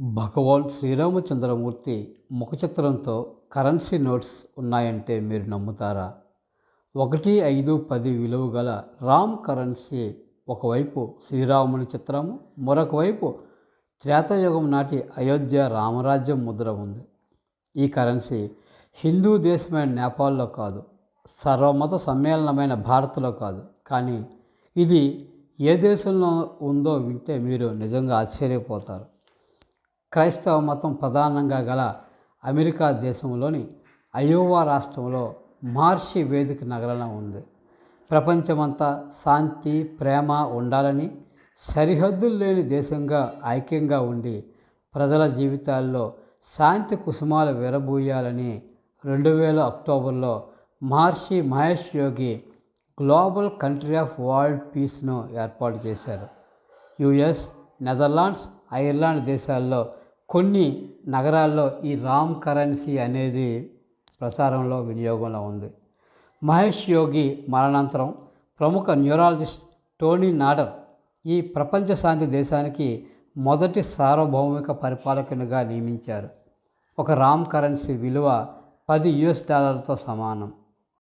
భగవాన్ శ్రీరామచంద్రమూర్తి ముఖచిత్రంతో currency notes ఉన్నాయంటే మీరు నమ్ముతారా? ఒకటి ఐదు పది విలువ గల రామ్ కరెన్సీ ఒకవైపు శ్రీరాముని చిత్రము మరొక వైపు త్రేతయుగం నాటి అయోధ్య రామరాజ్యం ముద్ర ఉంది. ఈ కరెన్సీ హిందూ దేశమైన నేపాల్లో కాదు సర్వమత సమ్మేళనమైన భారత్లో కాదు. కానీ ఇది ఏ దేశంలో ఉందో వింటే మీరు నిజంగా ఆశ్చర్యపోతారు. క్రైస్తవ మతం ప్రధానంగా గల అమెరికా దేశంలోని అయోవా రాష్ట్రంలో మహర్షి వేదిక నగరంలో ఉంది. ప్రపంచమంతా శాంతి ప్రేమ ఉండాలని సరిహద్దులు లేని దేశంగా ఐక్యంగా ఉండి ప్రజల జీవితాల్లో శాంతి కుసుమాలు విరబూయాలని రెండు వేల అక్టోబర్లో Maharishi Mahesh Yogi global country of world పీస్ను ఏర్పాటు చేశారు. యుఎస్ నెదర్లాండ్స్ ఐర్లాండ్ దేశాల్లో కొన్ని నగరాల్లో ఈ రామ్ కరెన్సీ అనేది ప్రచారంలో వినియోగంలో ఉంది. మహేష్ యోగి మరణానంతరం ప్రముఖ న్యూరాలజిస్ట్ టోనీ నాడర్ ఈ ప్రపంచ శాంతి దేశానికి మొదటి సార్వభౌమిక పరిపాలకునిగా నియమించారు. ఒక రామ్ కరెన్సీ విలువ పది యుఎస్ డాలర్లతో సమానం.